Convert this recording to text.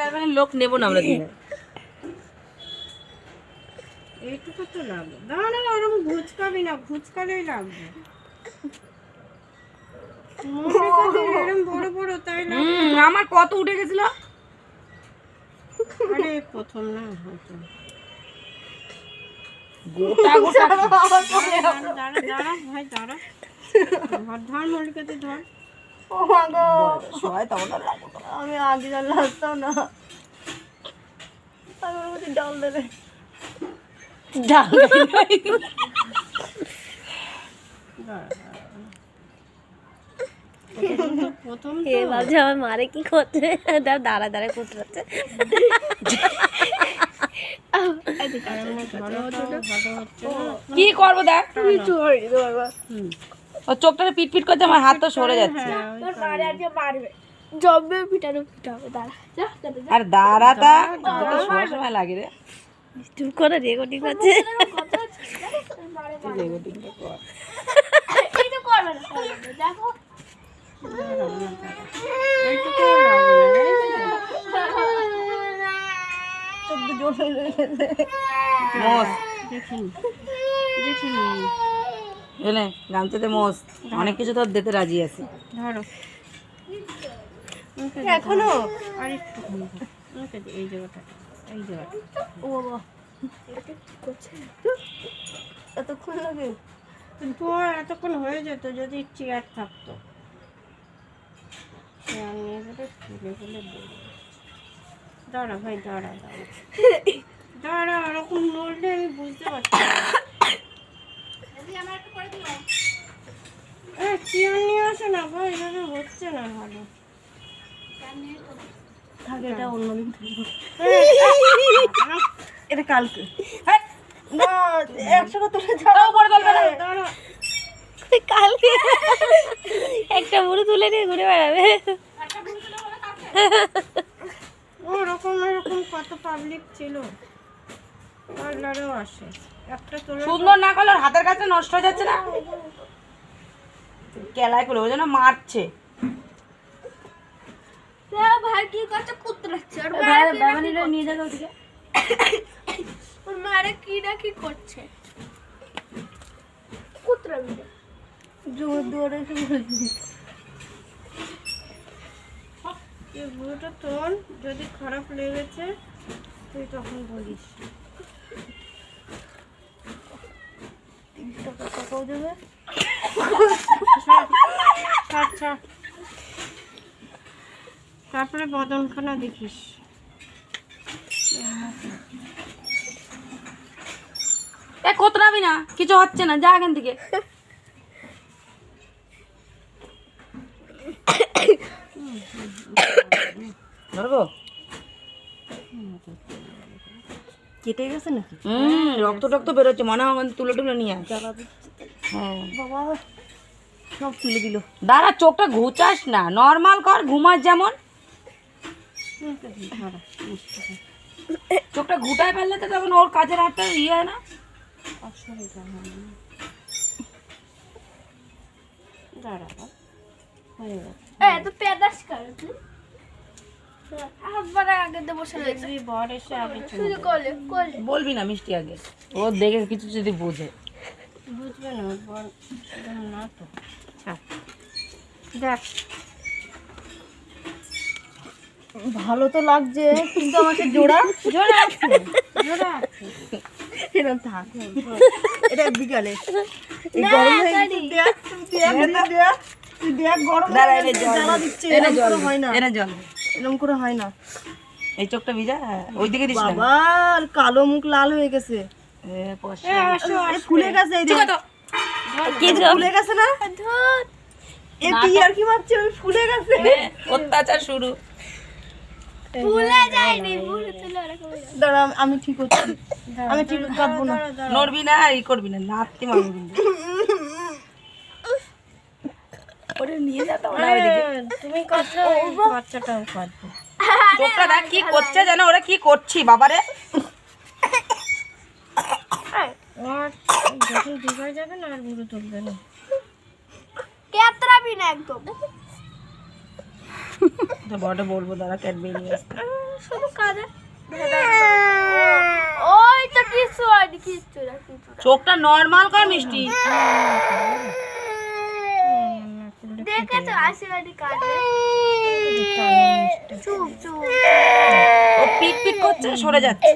লেবারে লোক নেব না আমরা দিনে এইটুকু তো লাগবে। ওরকম ঘুচকাবি না ঘুচকালেই লাগবে। মনে বড় তাই না? হুম, আমার কত উঠে গেছিল। আরে প্রথম না হয়তো। গোটা গোটা। দাঁড়া দাঁড়া দাঁড়া ভাই দাঁড়া। ধর ধর মল্লিকাতে ধর। ও মা গো। সবাই তখন আর লাগবে না। আমি আগে জানলে আসতাম না। আমি ওর মধ্যে ডাল দেবে ডাল প্রথম এ ভাবছে আমার মারে কি করছে? দাঁড়া দাঁড়া দাঁড়া কুতরাচ্ছে ভালো হচ্ছে না ভালো হচ্ছে না কি করব দেখ? কিছু হয়নি তো বাবা ও চোখটা পিট পিট করছে আমার হাত তো সরে যাচ্ছে। মারে আজকে মারবে জব্বে পিটানো পিটাবে দাঁড়া। আর দাঁড়াটা দুটো সময় সময় লাগে রে। চুপ করে রেকর্ডিং করছে। হয়ে দেখিনি দেখিনি এলে গামছাতে মোস অনেক কিছু তোর দিতে রাজি আছি। ধরো। এখনও? আর একটু এই জায়গাটা এই জায়গাটা ও বাবা। এতক্ষণ লাগে? তোর এতক্ষণ হয়ে যেত যদি চেয়ার থাকতো। চেয়ার নিয়ে গেলে তুলে গেলে দাঁড়া ভাই দাঁড়া দাঁড়া। দাঁড়া ওরকম নড়লে আমি বুঝতে পারছি এ, নিয়ে না হচ্ছে না ভালো হ্যাঁ। কালকে একটা বুড়ো তুলে নিয়ে ঘুরে বেড়াবে ওরকম এরকম কত পাবলিক ছিল পার্লারেও আসে। একটা তোলা সুন্দর না করলে হাতের কাছে নষ্ট হয়ে যাচ্ছে না? কেলায় করে ওই জন্য মারছে। ভাই কি করছে? কুতরাচ্ছে আর নিয়ে যাবে ওদিকে। ওর মারে কি না কি করছে? কুতরাবি জোর দৌড়ে এই বুড়োটা তোল যদি খারাপ লেগেছে তুই তখন বলিস। তারপরে বদনখানা দেখিস। এ কোতরাবি না? কিছু হচ্ছে না যা এখান থেকে। ধরবো? কেটে গেছে নাকি? হুম রক্ত টক্ত বেরোচ্ছে মনে হয় তুলে তুলে নিয়ে আয়। হ্যাঁ। বাবা সব তুলে দিল। দাঁড়া চোখটা ঘুচাস না নর্মাল কর ঘুমাস যেমন। চোখটা ঘুটায় ফেললে তো তখন ওর কাজের হাতটা ইয়ে হয় না। দাঁড়া বাবা। হয়ে গেছে। এ তো পেদাস কর তুই বলবি না মিষ্টি আগে। ও দেখে কিছু যদি বোঝে। বুঝবে না বর না তো। দেখ। ভালো তো লাগছে কিন্তু আমাকে জোড়া আছে জোরে আছে। থাক। এটা বিকালে। গরম হয়ে গেছে দেখ তুই দেখ তুই দেখ গরম হয়ে গেছে, জ্বালা দিচ্ছে। জল হয় না। এনে জল। এরকম করে হয় না। এই চোখটা ভিজা? হ্যাঁ ওই দিকে দিস না কালো মুখ লাল হয়ে গেছে। ফুলে গেছে ফুলে গেছে না? এ কি আর কি মারছে? ওই ফুলে গেছে। অত্যাচার শুরু। ফুলে যায়নি ফুলে তুলে দাঁড়া আমি- ঠিক করছি আমি ঠিক কাটবো না। নড়বি না ই করবি না নাতি মারবি কিন্তু ওরে নিয়ে যা ওইদিকে তুমি কত বাচ্চাটাও চোখটা দেখ কি করছে জানো ওরা কি করছি বাবারে। আর যখন দীঘায় যাবে না আর বুড়ো তুলবে না। কেতরাবি না একদম? তো বড় বলব দাঁড়া ক্যাডবেরি নিয়ে আসতে শুধু কাজে ওই তো কিছু হয়নি কিছু না। চোখটা নর্মাল কর মিষ্টি। দেখেছ আশীর্বাদী কাজে চুপ চুপ। ও পিট পিট করছে সরে যাচ্ছে।